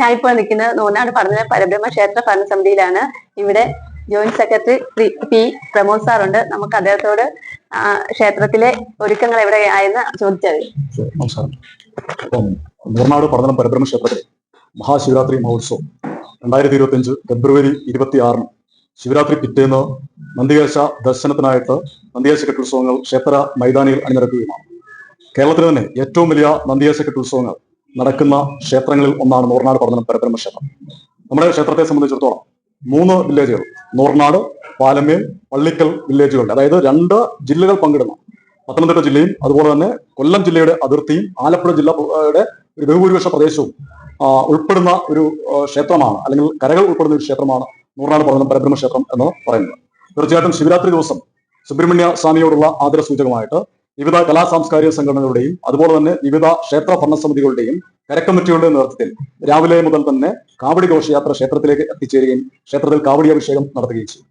ഞാനിപ്പോൾ നിൽക്കുന്നത് നൂനാട് പഠന പരബ്രഹ്മ ക്ഷേത്ര ഭരണസമിതിയിലാണ് ഇവിടെ ജോയിന്റ് സെക്രട്ടറി പി പ്രമോദ് സാറുണ്ട്. നമുക്ക് അദ്ദേഹത്തോട് ക്ഷേത്രത്തിലെ ഒരുക്കങ്ങൾ എവിടെയായെന്ന് ചോദിച്ചത് ശരി, നമസ്കാരം. അപ്പം മൂർനാട് പടനം പരബ്രഹ്മ ക്ഷേത്രത്തിലെ മഹാശിവരാത്രി മഹോത്സവം രണ്ടായിരത്തി ഇരുപത്തി അഞ്ച് ഫെബ്രുവരി ഇരുപത്തി ആറിന് ശിവരാത്രി പിറ്റേന്ന് നന്ദികേശ ദർശനത്തിനായിട്ട് നന്ദികേശ കെട്ടുത്സവങ്ങൾ ക്ഷേത്ര മൈതാനിയിൽ അണിനിരക്കുകയുമാണ്. കേരളത്തിലെ തന്നെ ഏറ്റവും വലിയ നന്ദികേശ കെട്ടുത്സവങ്ങൾ നടക്കുന്ന ക്ഷേത്രങ്ങളിൽ ഒന്നാണ് നൂർനാട് പടനം പരബ്രഹ്മ ക്ഷേത്രം. നമ്മുടെ ക്ഷേത്രത്തെ സംബന്ധിച്ചിടത്തോളം മൂന്ന് വില്ലേജുകൾ നൂർനാട് പാലമേൽ പള്ളിക്കൽ വില്ലേജുകളുണ്ട് അതായത് രണ്ട് ജില്ലകൾ പങ്കിടുന്ന. പത്തനംതിട്ട ജില്ലയും അതുപോലെ തന്നെ കൊല്ലം ജില്ലയുടെ അതിർത്തിയും ആലപ്പുഴ ജില്ലയുടെ ഒരു ബഹുഭൂരിപക്ഷ പ്രദേശവും ഉൾപ്പെടുന്ന ഒരു ക്ഷേത്രമാണ്. അല്ലെങ്കിൽ കരകൾ ഉൾപ്പെടുന്ന ഒരു ക്ഷേത്രമാണ് നൂറാട് പറഞ്ഞ പരബ്രഹ്മ ക്ഷേത്രം എന്ന് പറയുന്നത്. തീർച്ചയായിട്ടും ശിവരാത്രി ദിവസം സുബ്രഹ്മണ്യ സ്വാമിയോടുള്ള ആദര സൂചകമായിട്ട് വിവിധ കലാ സാംസ്കാരിക സംഘടനകളുടെയും അതുപോലെ തന്നെ വിവിധ ക്ഷേത്ര ഭരണസമിതികളുടെയും കരക്കമ്മിറ്റികളുടെയും നേതൃത്വത്തിൽ രാവിലെ മുതൽ തന്നെ കാവടി ഘോഷയാത്ര ക്ഷേത്രത്തിലേക്ക് എത്തിച്ചേരുകയും ക്ഷേത്രത്തിൽ കാവടി അഭിഷേകം നടത്തുകയും ചെയ്തു.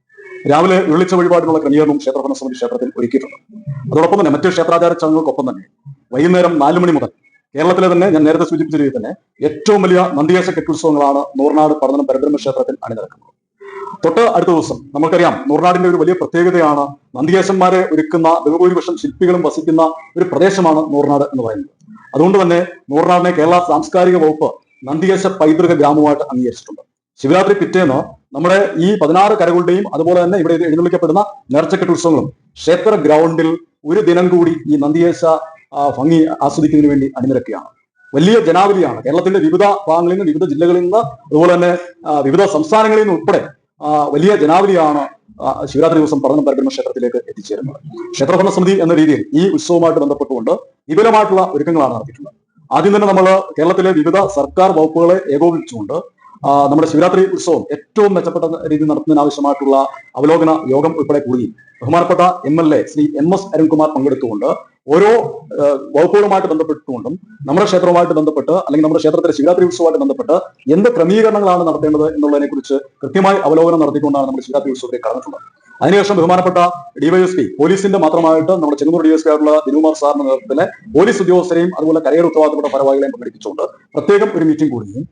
രാവിലെ വിളിച്ച വഴിപാടിനുള്ള ക്രമീകരണം ക്ഷേത്ര ഭരണസമിതി ക്ഷേത്രത്തിൽ ഒരുക്കിയിട്ടുണ്ട്. അതോടൊപ്പം തന്നെ മറ്റ് ക്ഷേത്രാചാര ചടങ്ങുകൾക്കൊപ്പം തന്നെ വൈകുന്നേരം നാലു മണി മുതൽ കേരളത്തിലെ തന്നെ ഞാൻ നേരത്തെ സൂചിപ്പിച്ച രീതിയിൽ തന്നെ ഏറ്റവും വലിയ നന്ദിയേശ കെട്ടുത്സവങ്ങളാണ് നൂർനാട് പടനം പരബ്രഹ്മ ക്ഷേത്രത്തിൽ അണിനിരക്കുന്നത്. തൊട്ട് അടുത്ത ദിവസം നമുക്കറിയാം നൂർനാടിന്റെ ഒരു വലിയ പ്രത്യേകതയാണ് നന്ദികേശന്മാരെ ഒരുക്കുന്ന ബഹുഭൂരിപക്ഷം ശില്പികളും വസിക്കുന്ന ഒരു പ്രദേശമാണ് നൂർനാട് എന്ന് പറയുന്നത്. അതുകൊണ്ട് തന്നെ നൂർനാടിനെ കേരള സാംസ്കാരിക വകുപ്പ് നന്ദികേശ പൈതൃക ഗ്രാമമായിട്ട് അംഗീകരിച്ചിട്ടുണ്ട്. ശിവരാത്രി പിറ്റേന്ന് നമ്മുടെ ഈ പതിനാറ് കരകളുടെയും അതുപോലെ തന്നെ ഇവിടെ എഴുന്നള്ളിക്കപ്പെടുന്ന നേർച്ചക്കെട്ട് ഉത്സവങ്ങളും ക്ഷേത്ര ഗ്രൗണ്ടിൽ ഒരു ദിനം കൂടി ഈ നന്ദികേശ ഭംഗി ആസ്വദിക്കുന്നതിന് വേണ്ടി അണിനിരക്കുകയാണ്. വലിയ ജനാവലിയാണ്. കേരളത്തിന്റെ വിവിധ ഭാഗങ്ങളിൽ നിന്ന് വിവിധ ജില്ലകളിൽ നിന്ന് അതുപോലെ തന്നെ വിവിധ സംസ്ഥാനങ്ങളിൽ നിന്ന് ഉൾപ്പെടെ വലിയ ജനാവലിയാണ് ശിവരാത്രി ദിവസം പഠനം പരബ്രഹ്മ ക്ഷേത്രത്തിലേക്ക് എത്തിച്ചേരുന്നത്. ക്ഷേത്രഭരണ സമിതി എന്ന രീതിയിൽ ഈ ഉത്സവവുമായിട്ട് ബന്ധപ്പെട്ടുകൊണ്ട് വിപുലമായിട്ടുള്ള ഒരുക്കങ്ങളാണ് നടത്തിയിട്ടുള്ളത്. ആദ്യം തന്നെ നമ്മൾ കേരളത്തിലെ വിവിധ സർക്കാർ വകുപ്പുകളെ ഏകോപിപ്പിച്ചുകൊണ്ട് നമ്മുടെ ശിവരാത്രി ഉത്സവം ഏറ്റവും മെച്ചപ്പെട്ട രീതിയിൽ നടത്തുന്നതിന് ആവശ്യമായിട്ടുള്ള അവലോകന യോഗം ഉൾപ്പെടെ കൂടി ബഹുമാനപ്പെട്ട M L A Shri M S Arunkumar പങ്കെടുത്തുകൊണ്ട് ഓരോ വകുപ്പുകളുമായിട്ട് ബന്ധപ്പെട്ടുകൊണ്ടും നമ്മുടെ ക്ഷേത്രവുമായിട്ട് ബന്ധപ്പെട്ട് അല്ലെങ്കിൽ നമ്മുടെ ക്ഷേത്രത്തിലെ ശിവരാത്രി ഉത്സവമായിട്ട് ബന്ധപ്പെട്ട് എന്ത് ക്രമീകരണങ്ങളാണ് നടത്തേണ്ടത് എന്നുള്ളതിനെ കുറിച്ച് കൃത്യമായി അവലോകനം നടത്തിക്കൊണ്ടാണ് നമ്മുടെ ശിവരാത്രി ഉത്സവത്തെ കടന്നിട്ടുള്ളത്. അതിനുശേഷം ബഹുമാനപ്പെട്ട ഡിവൈഎസ്പി പോലീസിന്റെ മാത്രമായിട്ട് നമ്മുടെ ചെങ്ങന്നൂർ ഡിവൈഎസ്പി ആയിട്ടുള്ള ദിനുകുമാർ സാറിന്റെ നേതൃത്വത്തിലെ പോലീസ് ഉദ്യോഗസ്ഥരെയും അതുപോലെ കരിയർ ഉത്തരവാദിത്തപ്പെട്ട ഭാരവാഹികളെയും പങ്കെടുപ്പിച്ചുകൊണ്ട് പ്രത്യേകം ഒരു മീറ്റിംഗ് കൂടുകയും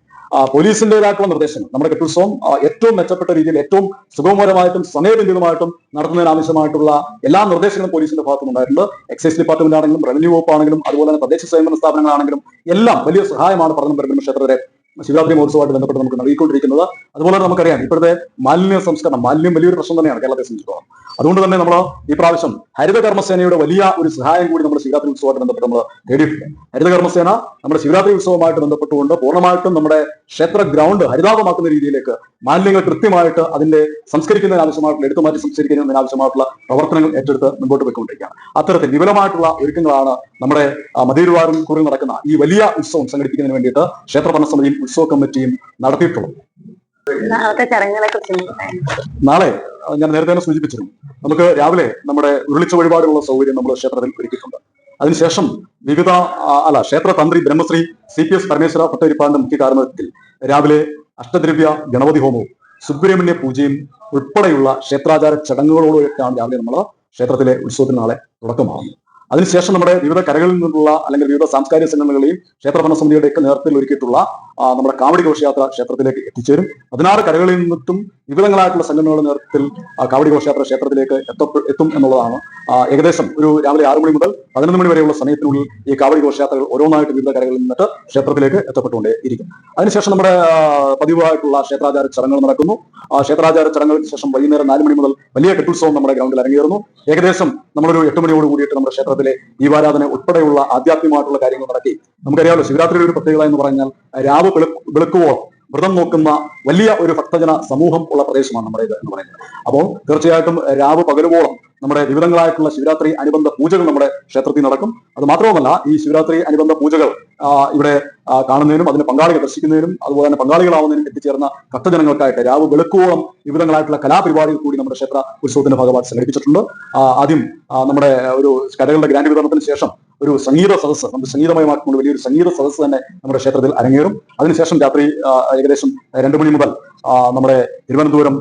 പോലീസിന്റേതായിട്ടുള്ള നിർദ്ദേശങ്ങൾ. നമ്മുടെ കെട്ടുത്സവം ഏറ്റവും മെച്ചപ്പെട്ട രീതിയിൽ ഏറ്റവും സുഗമപരമായിട്ടും സമയബന്ധിതമായിട്ടും നടത്തുന്നതിന് ആവശ്യമായിട്ടുള്ള എല്ലാ നിർദ്ദേശങ്ങളും പോലീസിന്റെ ഭാഗത്തു നിന്നുണ്ടായിട്ടുണ്ട് എക്സൈസ് ഡിപ്പാർട്ട്മെന്റ് ആണെങ്കിലും റവന്യൂ വകുപ്പ് ആണെങ്കിലും അതുപോലെ തന്നെ തദ്ദേശ സ്വയംഭരണ സ്ഥാപനങ്ങളാണെങ്കിലും എല്ലാം വലിയ സഹായമാണ് പഠനം പരബ്രഹ്മ ക്ഷേത്രത്തിലെ ശിവരാത്രി മഹോത്സവമായിട്ട് ബന്ധപ്പെട്ട് നമുക്ക് നൽകിക്കൊണ്ടിരിക്കുന്നത് അതുപോലെ നമുക്കറിയാം ഇപ്പോഴത്തെ മാലിന്യ സംസ്കരണം മാലിന്യം വലിയൊരു പ്രശ്നം തന്നെയാണ് കേരളത്തെ സംബന്ധിച്ചിടത്തോളം. അതുകൊണ്ട് തന്നെ നമ്മൾ ഈ പ്രാവശ്യം ഹരിത കർമ്മസേനയുടെ വലിയ ഒരു സഹായം കൂടി നമ്മുടെ ശിവരാത്രി ഉത്സവമായിട്ട് ബന്ധപ്പെട്ട് നമ്മൾ തേടിയിട്ടുണ്ട്. ഹരിത കർമ്മസേന നമ്മുടെ ശിവരാത്രി ഉത്സവമായിട്ട് ബന്ധപ്പെട്ടുകൊണ്ട് പൂർണമായിട്ടും നമ്മുടെ ക്ഷേത്ര ഗ്രൗണ്ട് ഹരിതാപമാക്കുന്ന രീതിയിലേക്ക് മാലിന്യങ്ങൾ കൃത്യമായിട്ട് അതിന്റെ സംസ്കരിക്കുന്നതിന് ആവശ്യമായിട്ടുള്ള എടുത്തുമാറ്റി സംസ്കരിക്കുന്നതിന് ആവശ്യമായിട്ടുള്ള പ്രവർത്തനങ്ങൾ ഏറ്റെടുത്ത് മുമ്പോട്ട് പോയിക്കൊണ്ടിരിക്കുകയാണ്. അത്തരത്തിൽ വിപുലമായിട്ടുള്ള ഒരുക്കങ്ങളാണ് നമ്മുടെ മതിരുവാറും കുറിൽ നടക്കുന്ന ഈ വലിയ ഉത്സവം സംഘടിപ്പിക്കുന്നതിന് വേണ്ടിയിട്ട് ക്ഷേത്ര ഭരണസമിതിയും ഉത്സവ കമ്മിറ്റിയും നടത്തിയിട്ടുള്ളത്. നാളെ ഞാൻ നേരത്തെ തന്നെ സൂചിപ്പിച്ചിരുന്നു. നമുക്ക് രാവിലെ നമ്മുടെ ഉരുളിച്ച വഴിപാടുള്ള സൗകര്യം നമ്മുടെ ക്ഷേത്രത്തിൽ ഒരുക്കിയിട്ടുണ്ട്. അതിനുശേഷം വിവിധ അല്ല ക്ഷേത്ര തന്ത്രി Brahmashri C P S Parameshwara ഭട്ടരിപ്പാടിന്റെ മുഖ്യ കാരണത്തിൽ രാവിലെ അഷ്ടദ്രവ്യ ഗണപതി ഹോമവും സുബ്രഹ്മണ്യ പൂജയും ഉൾപ്പെടെയുള്ള ക്ഷേത്രാചാര ചടങ്ങുകളോടൊക്കെയാണ് രാവിലെ നമ്മൾ ക്ഷേത്രത്തിലെ ഉത്സവത്തിന് നാളെ തുടക്കമാകുന്നത് അതിനുശേഷം നമ്മുടെ വിവിധ കരകളിൽ നിന്നുള്ള അല്ലെങ്കിൽ വിവിധ സാംസ്കാരിക സംഘടനകളെയും ക്ഷേത്ര ഭരണസമിതിയുടെ ഒക്കെ നേതൃത്വത്തിൽ ഒരുക്കിയിട്ടുള്ള നമ്മുടെ കാവടി ഘോഷയാത്ര ക്ഷേത്രത്തിലേക്ക് എത്തിച്ചേരും. പതിനാറ് കരകളിൽ നിന്നിട്ടും വിവിധങ്ങളായിട്ടുള്ള സംഘടനകളുടെ നേതൃത്വത്തിൽ കാവടി ഘോഷയാത്ര ക്ഷേത്രത്തിലേക്ക് എത്തും എന്നുള്ളതാണ്. ഏകദേശം ഒരു രാവിലെ ആറു മണി മുതൽ പതിനൊന്ന് മണി വരെയുള്ള സമയത്തിനുള്ളിൽ ഈ കാവടി ഘോഷയാത്രകൾ ഓരോന്നായിട്ട് വിവിധ കരകളിൽ നിന്നിട്ട് ക്ഷേത്രത്തിലേക്ക് എത്തപ്പെട്ടുകൊണ്ടേ ഇരിക്കും അതിനുശേഷം നമ്മുടെ പതിവായിട്ടുള്ള ക്ഷേത്രാചാര ചടങ്ങുകൾ നടക്കുന്നു. ക്ഷേത്രാചാര ചടങ്ങുകൾക്ക് ശേഷം വൈകുന്നേരം നാല് മണി മുതൽ വലിയ കെട്ടുത്സവം നമ്മുടെ ഗ്രൗണ്ടിൽ അരങ്ങേറുന്നു. ഏകദേശം നമ്മളൊരു എട്ട് മണിയോട് കൂടിയിട്ട് നമ്മുടെ ക്ഷേത്രത്തിലെ ദീപാരാധന ഉൾപ്പെടെയുള്ള ആധ്യാത്മികമായിട്ടുള്ള കാര്യങ്ങൾ നടത്തി. നമുക്കറിയാമല്ലോ ശിവരാത്രിയുടെ ഒരു പ്രത്യേകത എന്ന് പറഞ്ഞാൽ രാവ് വെളു വെളുക്കുവോളം. വ്രതം നോക്കുന്ന വലിയ ഒരു ഭക്തജന സമൂഹം ഉള്ള പ്രദേശമാണ് നമ്മുടെ ഇത് എന്ന് പറയുന്നത്. അപ്പോൾ തീർച്ചയായിട്ടും രാവ് പകലുവോളം നമ്മുടെ വിവിധങ്ങളായിട്ടുള്ള ശിവരാത്രി അനുബന്ധ പൂജകൾ നമ്മുടെ ക്ഷേത്രത്തിൽ നടക്കും. അത് മാത്രവുമല്ല ഈ ശിവരാത്രി അനുബന്ധ പൂജകൾ ഇവിടെ കാണുന്നതിനും അതിന് പങ്കാളികൾ ദർശിക്കുന്നതിനും അതുപോലെ തന്നെ പങ്കാളികളാവുന്നതിനും എത്തിച്ചേർന്ന ഭക്തജനങ്ങൾക്കായിട്ട് രാവ് വെളുക്കുവോളം വിവിധങ്ങളായിട്ടുള്ള കലാപരിപാടികൾ കൂടി നമ്മുടെ ക്ഷേത്ര ഉത്സവത്തിന്റെ ഭാഗമായിട്ട് സംഘടിപ്പിച്ചിട്ടുണ്ട്. ആദ്യം നമ്മുടെ ഒരു കടകളുടെ ഗ്രാൻഡ് വിതരണത്തിന് ശേഷം ഒരു സംഗീത സദസ്സ് നമുക്ക് സംഗീതമയമാക്കിക്കൊണ്ട് വലിയൊരു സംഗീത സദസ്സ് തന്നെ നമ്മുടെ ക്ഷേത്രത്തിൽ അരങ്ങേറും. അതിനുശേഷം രാത്രി ഏകദേശം രണ്ടു മണി മുതൽ നമ്മുടെ തിരുവനന്തപുരം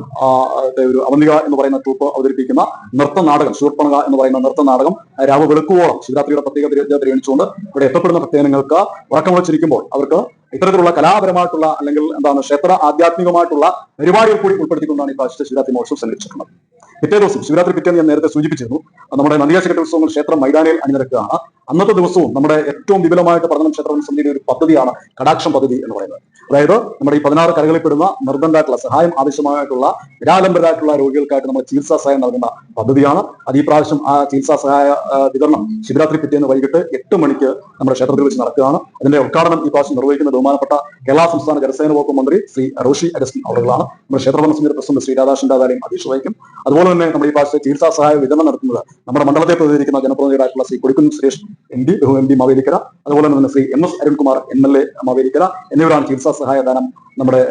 ഒരു അവന്തിക എന്ന് പറയുന്ന ട്രൂപ്പ് അവതരിപ്പിക്കുന്ന നൃത്ത നാടകം ശൂർപ്പണക എന്ന് പറയുന്ന നൃത്തനാടകം രാവ് വെളുക്കുവോളം ശിവരാത്രിയുടെ പ്രത്യേക പരിഗണിച്ചുകൊണ്ട് ഇവിടെ എത്തപ്പെടുന്ന പ്രത്യേകങ്ങൾക്ക് ഉറക്കം വച്ചിരിക്കുമ്പോൾ അവർക്ക് ഇത്തരത്തിലുള്ള കലാപരമായിട്ടുള്ള അല്ലെങ്കിൽ എന്താണ് ക്ഷേത്ര ആധ്യാത്മികമായിട്ടുള്ള പരിപാടികൾ കൂടി ഉൾപ്പെടുത്തിക്കൊണ്ടാണ് ഈ പ്രാവശ്യത്തെ ശിവരാത്രി മഹോത്സവം സംഘടിപ്പിച്ചിട്ടുള്ളത് പിറ്റേ ദിവസം ശിവരാത്രി പിറ്റേന്ന് ഞാൻ നേരത്തെ സൂചിപ്പിച്ചിരുന്നു. നമ്മുടെ നന്ദിയാശ ഉത്സവങ്ങൾ ക്ഷേത്രം മൈതാനിയിൽ അണിനിരക്കുകയാണ്. അന്നത്തെ ദിവസവും നമ്മുടെ ഏറ്റവും വിപുലമായിട്ട് പഠനം ക്ഷേത്രം സമിതിയുടെ ഒരു പദ്ധതിയാണ് കടാക്ഷം പദ്ധതി എന്ന് പറയുന്നത്. അതായത് നമ്മുടെ ഈ പതിനാറ് കരകളിൽ പെടുന്ന നിർബന്ധമായിട്ടുള്ള സഹായം ആവശ്യമായിട്ടുള്ള നിരാലംബരായിട്ടുള്ള രോഗികൾക്കായിട്ട് നമ്മൾ ചികിത്സാ സഹായം നൽകുന്ന പദ്ധതിയാണ്. അത് ഈ പ്രാവശ്യം ആ ചികിത്സാ സഹായ വിതരണം ശിവരാത്രി പിറ്റേന്ന് വൈകിട്ട് എട്ട് മണിക്ക് നമ്മുടെ ക്ഷേത്രത്തിൽ വെച്ച് നടക്കുകയാണ്. അതിന്റെ ഉദ്ഘാടനം ഈ പ്രാവശ്യം നിർവഹിക്കുന്ന ബഹുമാനപ്പെട്ട കേരള സംസ്ഥാന ജലസേന വകുപ്പ് മന്ത്രി ശ്രീ റോഷി അഗസ്റ്റിൻ അവറുകളാണ്. നമ്മുടെ ക്ഷേത്രഭരണ സമിതി പ്രസിഡന്റ് ശ്രീ രാധാകൃഷ്ണൻ രാധാലയം അധ്യക്ഷ വഹിക്കും. അതുപോലെ തന്നെ നമ്മുടെ ഈ ഭാഷ ചികിത്സാ സഹായ വിതരണം നടത്തുന്നത് നമ്മുടെ മണ്ഡലത്തെ പ്രതിനിധിക്കുന്ന ജനപ്രതിനിധികളായിട്ടുള്ള ശ്രീ കൊടിക്കുൻ സുരേഷ് എം ഡി ബഹു എം ഡി മാവേലിക്കര അതുപോലെ തന്നെ Shri M S Arunkumar M L A Mavelikkara എന്നിവരാണ് ചികിത്സാ സഹായ ദാനം നമ്മുടെ